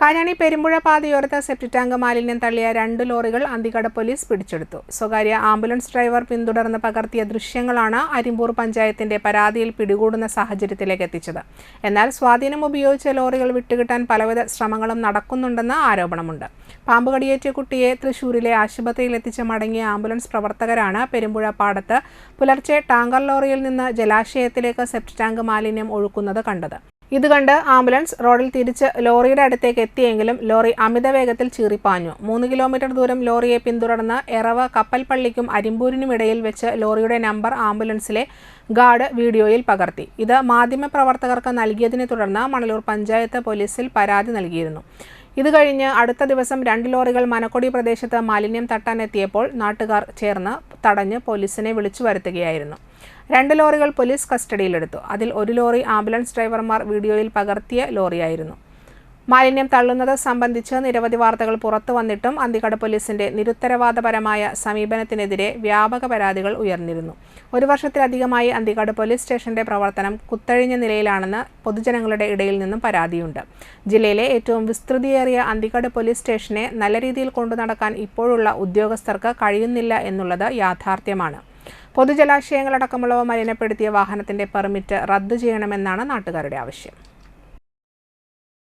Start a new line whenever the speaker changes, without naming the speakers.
കാഞ്ഞാണി പെരുമ്പുഴ പാതയോരത്ത് septic tank മാലിന്യം തള്ളിയ രണ്ട് ലോറികൾ അന്തികട പോലീസ് പിടിച്ചെടുത്തു. സ്വകാര്യ ആംബുലൻസ് ഡ്രൈവർ പിന്തുടർന്ന് പകർത്തിയ ദൃശ്യങ്ങളാണ് അരിമ്പൂർ പഞ്ചായത്തിന്റെ പരാതിയിൽ പിടികൂടുന്ന സാഹചര്യത്തിലേക്ക് എത്തിച്ചത്. എന്നാൽ സ്വാധീനം ഉപയോഗിച്ച ലോറികൾ വിട്ടുകിട്ടാൻ പലവിധ ശ്രമങ്ങളും നടക്കുന്നുണ്ടെന്ന് ആരോപണമുണ്ട്. പാമ്പ് കടിയേറ്റ കുട്ടിയെ തൃശൂരിലെ ആശുപത്രിയിൽ എത്തിച്ച മടങ്ങിയ ആംബുലൻസ് പ്രവർത്തകരാണ് പെരുമ്പുഴ പാടത്ത് പുലർച്ചെ ടാങ്കർ ലോറിയിൽ നിന്ന് ജലാശയത്തിലേക്ക് സെപ്റ്റിക് ടാങ്ക് മാലിന്യം ഒഴുക്കുന്നത് കണ്ടത്. ഇത് കണ്ട് ആംബുലൻസ് റോഡിൽ തിരിച്ച് ലോറിയുടെ അടുത്തേക്ക് എത്തിയെങ്കിലും ലോറി അമിത വേഗത്തിൽ ചീറിപ്പാഞ്ഞു. മൂന്ന് കിലോമീറ്റർ ദൂരം ലോറിയെ പിന്തുടർന്ന് എറവ കപ്പൽപ്പള്ളിക്കും അരിമ്പൂരിനും ഇടയിൽ വെച്ച് ലോറിയുടെ നമ്പർ ആംബുലൻസിലെ ഗാർഡ് വീഡിയോയിൽ പകർത്തി. ഇത് മാധ്യമപ്രവർത്തകർക്ക് നൽകിയതിനെ തുടർന്ന് മണലൂർ പഞ്ചായത്ത് പോലീസിൽ പരാതി നൽകിയിരുന്നു. ഇത് കഴിഞ്ഞ് അടുത്ത ദിവസം രണ്ട് ലോറികൾ മനക്കൊടി പ്രദേശത്ത് മാലിന്യം തട്ടാനെത്തിയപ്പോൾ നാട്ടുകാർ ചേർന്ന് തടഞ്ഞ് പോലീസിനെ വിളിച്ചു വരുത്തുകയായിരുന്നു. രണ്ട് ലോറികൾ പോലീസ് കസ്റ്റഡിയിലെടുത്തു. അതിൽ ഒരു ലോറി ആംബുലൻസ് ഡ്രൈവർമാർ വീഡിയോയിൽ പകർത്തിയ ലോറിയായിരുന്നു. മാലിന്യം തള്ളുന്നത് സംബന്ധിച്ച് നിരവധി വാർത്തകൾ പുറത്തു വന്നിട്ടും അന്തികട പോലീസിന്റെ നിരുത്തരവാദപരമായ സമീപനത്തിനെതിരെ വ്യാപക പരാതികൾ ഉയർന്നിരുന്നു. ഒരു വർഷത്തിലധികമായി അന്തിക്കാട് പോലീസ് സ്റ്റേഷന്റെ പ്രവർത്തനം കുത്തഴിഞ്ഞ നിലയിലാണെന്ന് പൊതുജനങ്ങളുടെ ഇടയിൽ നിന്നും പരാതിയുണ്ട്. ജില്ലയിലെ ഏറ്റവും വിസ്തൃതിയേറിയ അന്തിക്കാട് പോലീസ് സ്റ്റേഷനെ നല്ല രീതിയിൽ കൊണ്ടു നടക്കാൻ ഇപ്പോഴുള്ള ഉദ്യോഗസ്ഥർക്ക് കഴിയുന്നില്ല എന്നുള്ളത് യാഥാർത്ഥ്യമാണ്. പൊതുജലാശയങ്ങളടക്കമുള്ളവ മലിനപ്പെടുത്തിയ വാഹനത്തിന്റെ പെർമിറ്റ് റദ്ദു ചെയ്യണമെന്നാണ് നാട്ടുകാരുടെ ആവശ്യം.